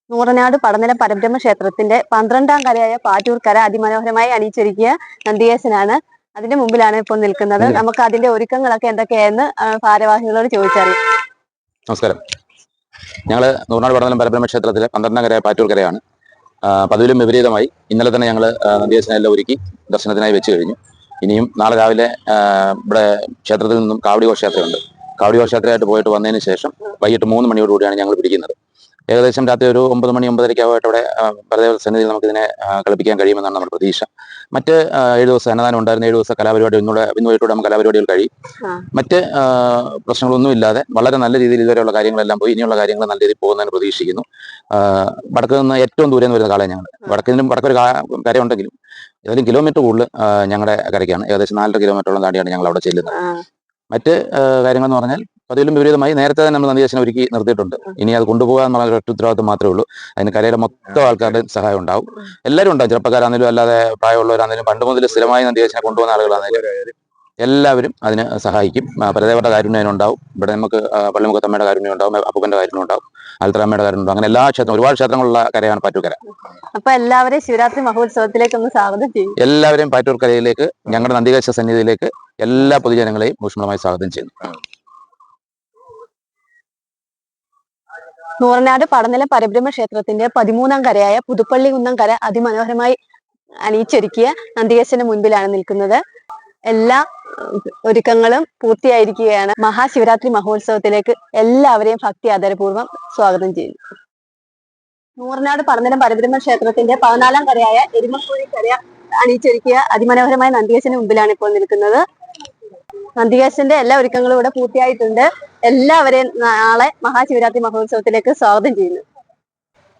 നൂറനാട് പടനില പരബ്രഹ്മ ക്ഷേത്രത്തിന്റെ പന്ത്രണ്ടാം കരയായ പാറ്റൂർക്കര അതിമനോഹരമായി അണിയിച്ചൊരുക്കിയ നന്ദികേശനാണ് അതിന്റെ മുമ്പിലാണ് ഇപ്പോൾ നിൽക്കുന്നത്. നമുക്ക് അതിന്റെ ഒരുക്കങ്ങളൊക്കെ എന്തൊക്കെയായെന്ന് ഭാരവാഹികളോട് ചോദിച്ചറിയാം. നമസ്കാരം. ഞങ്ങൾ നൂറനാട് പടനിലം പരബ്രഹ്മ ക്ഷേത്രത്തിലെ പന്ത്രണ്ടാം കരയായ പാറ്റൂർക്കരയാണ് ആ, പതിവിലും വിപരീതമായി. ഇന്നലെ തന്നെ ഞങ്ങൾ നന്ദിയസിനെല്ലാം ഒരുക്കി ദർശനത്തിനായി വെച്ച് കഴിഞ്ഞു. ഇനിയും നാളെ രാവിലെ ഇവിടെ ക്ഷേത്രത്തിൽ നിന്നും കാവടി ഘോഷയാത്രയുണ്ട്. കാവടി ഘോഷയാത്രയായിട്ട് പോയിട്ട് വന്നതിന് ശേഷം വൈകിട്ട് മൂന്ന് മണിയോടുകൂടിയാണ് ഞങ്ങൾ പിടിക്കുന്നത്. ഏകദേശം രാത്രി ഒരു ഒമ്പത് മണി ഒമ്പതരയ്ക്കാവായിട്ട് അവിടെ ആ, പരദേവ സന്നിധിയിൽ നമുക്കിതിനെ കളിപ്പിക്കാൻ കഴിയുമെന്നാണ് നമ്മുടെ പ്രതീക്ഷ. മറ്റ് ഏഴ് ദിവസം അന്നദാനം ഉണ്ടായിരുന്ന ഏഴ് ദിവസം കലാപരിപാടി ഇന്നൂടെ ഇന്ന് വൈകിട്ടൂടെ നമുക്ക് കലാപരിപാടികൾ കഴിയും. മറ്റ് പ്രശ്നങ്ങളൊന്നും ഇല്ലാതെ വളരെ നല്ല രീതിയിൽ ഇതുവരെയുള്ള കാര്യങ്ങളെല്ലാം പോയി. ഇനിയുള്ള കാര്യങ്ങൾ നല്ല രീതിയിൽ പോകുന്നതിന് പ്രതീക്ഷിക്കുന്നു. വടക്ക് നിന്ന് ഏറ്റവും ദൂരെ നിന്ന് വരുന്ന കാളെ ഞങ്ങൾ. വടക്കിനും വടക്കൊരു കാര്യം കരയുണ്ടെങ്കിലും ഏതായാലും കിലോമീറ്റർ കൂടുതൽ ഞങ്ങളുടെ കരയ്ക്കാണ്. ഏകദേശം നാലര കിലോമീറ്ററോളം താണ്ടിയാണ് ഞങ്ങൾ അവിടെ ചെല്ലുന്നത്. മറ്റ് കാര്യങ്ങളെന്ന് കാര്യങ്ങൾ എന്ന് പറഞ്ഞാൽ പതിവിലും വിപരീതമായി നേരത്തെ തന്നെ നമ്മൾ നന്ദിദേശനം ഒരുക്കി നിർത്തിയിട്ടുണ്ട്. ഇനി അത് കൊണ്ടുപോകുക എന്നുള്ള ഒരു ഒറ്റ ഉത്തരവാദിത്വം മാത്രമേ ഉള്ളൂ. അതിന് കരയുടെ മൊത്തം ആൾക്കാരുടെ സഹായം ഉണ്ടാവും. എല്ലാവരും ഉണ്ടാവും. ചെറുപ്പക്കാരാണെങ്കിലും അല്ലാതെ പ്രായമുള്ളവരാണെങ്കിലും പണ്ട് മുതൽ സ്ഥിരമായി നന്ദിദേശനം കൊണ്ടുപോകുന്ന ആളുകളാണെങ്കിലും എല്ലാവരും അതിന് സഹായിക്കും. പരദേവരുടെ കാരുണ്യം അതിനുണ്ടാവും. ഇവിടെ നമുക്ക് പള്ളിമുഖത്തമ്മയുടെ കാരുണ്യം ഉണ്ടാവും അപ്പുക്കന്റെ കാരുണ്യം ഉണ്ടാവും അൽത്തറമ്മയുടെ കാരുണ്യം ഉണ്ടാവും. അങ്ങനെ എല്ലാ ക്ഷേത്രം ഒരുപാട് ക്ഷേത്രങ്ങളുള്ള കരയാണ് പാറ്റൂർക്കര. അപ്പൊ എല്ലാവരെയും ശിവരാത്രി മഹോത്സവത്തിലേക്ക് ഒന്ന് സ്വാഗതം ചെയ്യും. എല്ലാവരെയും പാറ്റൂർക്കരയിലേക്ക് ഞങ്ങളുടെ നന്ദികേശ സന്നിധിയിലേക്ക് എല്ലാ പൊതുജനങ്ങളെയും ഊഷ്മളമായി സ്വാഗതം ചെയ്യുന്നു. നൂറനാട് പടനില പരബ്രഹ്മ ക്ഷേത്രത്തിന്റെ പതിമൂന്നാം കരയായ പുതുപ്പള്ളി കുന്നം കര അതിമനോഹരമായി അണിയിച്ചൊരുക്കിയ നന്ദികേശന്റെ മുൻപിലാണ് നിൽക്കുന്നത്. എല്ലാ ഒരുക്കങ്ങളും പൂർത്തിയായിരിക്കുകയാണ്. മഹാശിവരാത്രി മഹോത്സവത്തിലേക്ക് എല്ലാവരെയും ഭക്തി ആദരപൂർവം സ്വാഗതം ചെയ്യുന്നു. നൂറനാട് പടനിലം പരബ്രഹ്മ ക്ഷേത്രത്തിന്റെ പതിനാലാം കരയായ എരുമക്കുഴി കര അണിയിച്ചൊരുക്കിയ അതിമനോഹരമായ നന്ദികേശന് മുമ്പിലാണ് ഇപ്പോൾ നിൽക്കുന്നത്. നന്ദികേശന്റെ എല്ലാ ഒരുക്കങ്ങളും ഇവിടെ പൂർത്തിയായിട്ടുണ്ട്. എല്ലാവരെയും നാളെ മഹാശിവരാത്രി മഹോത്സവത്തിലേക്ക് സ്വാഗതം ചെയ്യുന്നു.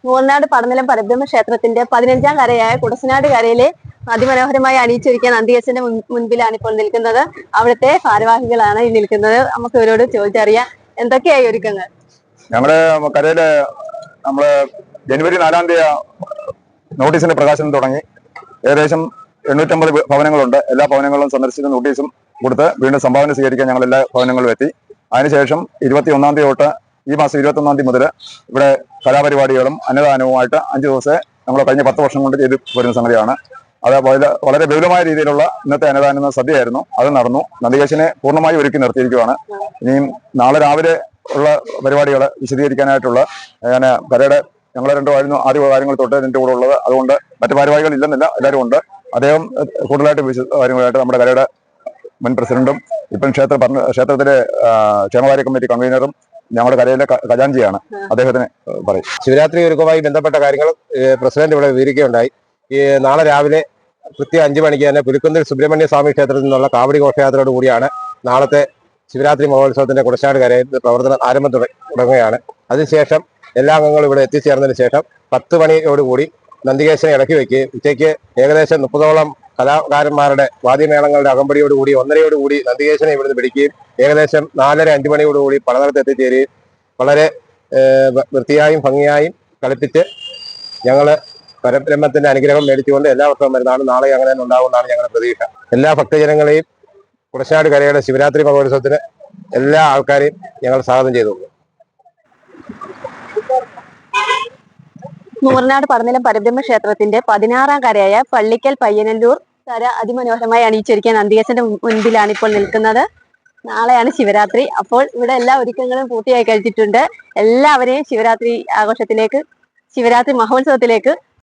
മൂന്നാട് പടനിലം പരബ്രഹ്മ ക്ഷേത്രത്തിന്റെ പതിനഞ്ചാം കരയായ കുടസനാട് കരയിലെ അതിമനോഹരമായി അണിയിച്ചൊരുക്കിയ നന്ദികേശന്റെ മുൻ- മുൻപിലാണ് ഇപ്പോൾ നിൽക്കുന്നത്. അവിടുത്തെ ഭാരവാഹികളാണ് ഈ നിൽക്കുന്നത്. നമുക്ക് ഇവരോട് ചോദിച്ചറിയാം. എന്തൊക്കെയായി ഒരുക്കങ്ങൾ? ഞങ്ങൾ കരയിൽ നമ്മൾ ജനുവരി നാലാം തീയതി നോട്ടീസിന്റെ പ്രകാശനം തുടങ്ങി. ഏകദേശം എണ്ണൂറ്റമ്പത് ഭവനങ്ങളുണ്ട്. എല്ലാ ഭവനങ്ങളും സന്ദർശിച്ച നോട്ടീസും കൊടുത്ത് വീണ്ടും സംഭാവന സ്വീകരിക്കാൻ ഞങ്ങൾ എല്ലാ ഭവനങ്ങളും എത്തി. അതിനുശേഷം ഇരുപത്തി ഒന്നാം തീയതി തൊട്ട് ഈ മാസം ഇരുപത്തി ഒന്നാം തീയതി മുതൽ ഇവിടെ കലാപരിപാടികളും അന്നദാനവുമായിട്ട് അഞ്ച് ദിവസം നമ്മൾ കഴിഞ്ഞ പത്ത് വർഷം കൊണ്ട് ചെയ്ത് വരുന്ന സംഗതിയാണ്. അത് വളരെ വിപുലമായ രീതിയിലുള്ള ഇന്നത്തെ അന്നദാനം സദ്യയായിരുന്നു. അത് നടന്നു. നന്ദികേശനെ പൂർണമായി ഒരുക്കി നിർത്തിയിരിക്കുകയാണ് ഇനിയും നാളെ രാവിലെ ഉള്ള പരിപാടികൾ വിശദീകരിക്കാനായിട്ടുള്ള ഞാൻ കരയുടെ ഞങ്ങൾ രണ്ടുമായിരുന്നു ആദ്യ കാര്യങ്ങൾ തൊട്ട് എന്റെ കൂടെ ഉള്ളത്. അതുകൊണ്ട് മറ്റു പരിപാടികൾ ഇല്ലെന്നില്ല എല്ലാവരും ഉണ്ട്. അദ്ദേഹം കൂടുതലായിട്ട് കാര്യങ്ങളായിട്ട് നമ്മുടെ കരയുടെ മുൻ പ്രസിഡന്റും ഇപ്പം ക്ഷേത്ര ക്ഷേത്രത്തിലെ ക്ഷേമകാര്യ കമ്മിറ്റി കൺവീനറും ഞങ്ങളുടെ കരയിലെ ഖജാൻജിയാണ് അദ്ദേഹത്തിന് പറയും. ശിവരാത്രി ഒരുക്കവുമായി ബന്ധപ്പെട്ട കാര്യങ്ങൾ പ്രസിഡന്റ് ഇവിടെ വിവരിക്കുകയുണ്ടായി. നാളെ രാവിലെ കൃത്യം അഞ്ചു മണിക്ക് തന്നെ പുലിക്കുന്നിൽ സുബ്രഹ്മണ്യ സ്വാമി ക്ഷേത്രത്തിൽ നിന്നുള്ള കാവടി ഘോഷയാത്രയോട് കൂടിയാണ് നാളത്തെ ശിവരാത്രി മഹോത്സവത്തിന്റെ കുടശാട് കരയിൽ പ്രവർത്തനം ആരംഭം തുടങ്ങുകയാണ്. അതിനുശേഷം എല്ലാ അംഗങ്ങളും ഇവിടെ എത്തിച്ചേർന്നതിന് ശേഷം പത്ത് മണിയോടുകൂടി നന്ദികേശനെ ഇടക്കി വയ്ക്കുകയും ഉച്ചയ്ക്ക് ഏകദേശം മുപ്പതോളം കലാകാരന്മാരുടെ വാദ്യമേളങ്ങളുടെ അകമ്പടിയോടുകൂടി ഒന്നരയോടുകൂടി നന്ദികേശനെ ഇവിടുന്ന് പിടിക്കുകയും ഏകദേശം നാലര അഞ്ചു മണിയോടുകൂടി പടനിലത്ത് എത്തിച്ചേരുകയും വളരെ വൃത്തിയായും ഭംഗിയായും കളിപ്പിച്ച് ഞങ്ങൾ പരബ്രഹ്മത്തിന്റെ അനുഗ്രഹം മേടിച്ചുകൊണ്ട് എല്ലാ വർഷവും വരുന്നതാണ്. നാളെ അങ്ങനെ തന്നെ ഉണ്ടാകുമെന്നാണ് ഞങ്ങളുടെ പ്രതീക്ഷ. എല്ലാ ഭക്തജനങ്ങളെയും കുടശനാട് കരയുടെ ശിവരാത്രി മഹോത്സവത്തിന് എല്ലാ ആൾക്കാരെയും ഞങ്ങൾ സ്വാഗതം ചെയ്തു. നൂറിനാട് പടനിലം പരബ്രഹ്മ ക്ഷേത്രത്തിന്റെ പതിനാറാം കരയായ പള്ളിക്കൽ പയ്യനല്ലൂർ കര അതിമനോഹരമായി അണിയിച്ചൊരുക്കിയ നന്ദികേശന്റെ മുൻപിലാണ് ഇപ്പോൾ നിൽക്കുന്നത്. നാളെയാണ് ശിവരാത്രി. അപ്പോൾ ഇവിടെ എല്ലാ ഒരുക്കങ്ങളും പൂർത്തിയായി കഴിച്ചിട്ടുണ്ട് എല്ലാവരെയും ശിവരാത്രി ആഘോഷത്തിലേക്ക് ശിവരാത്രി മഹോത്സവത്തിലേക്ക്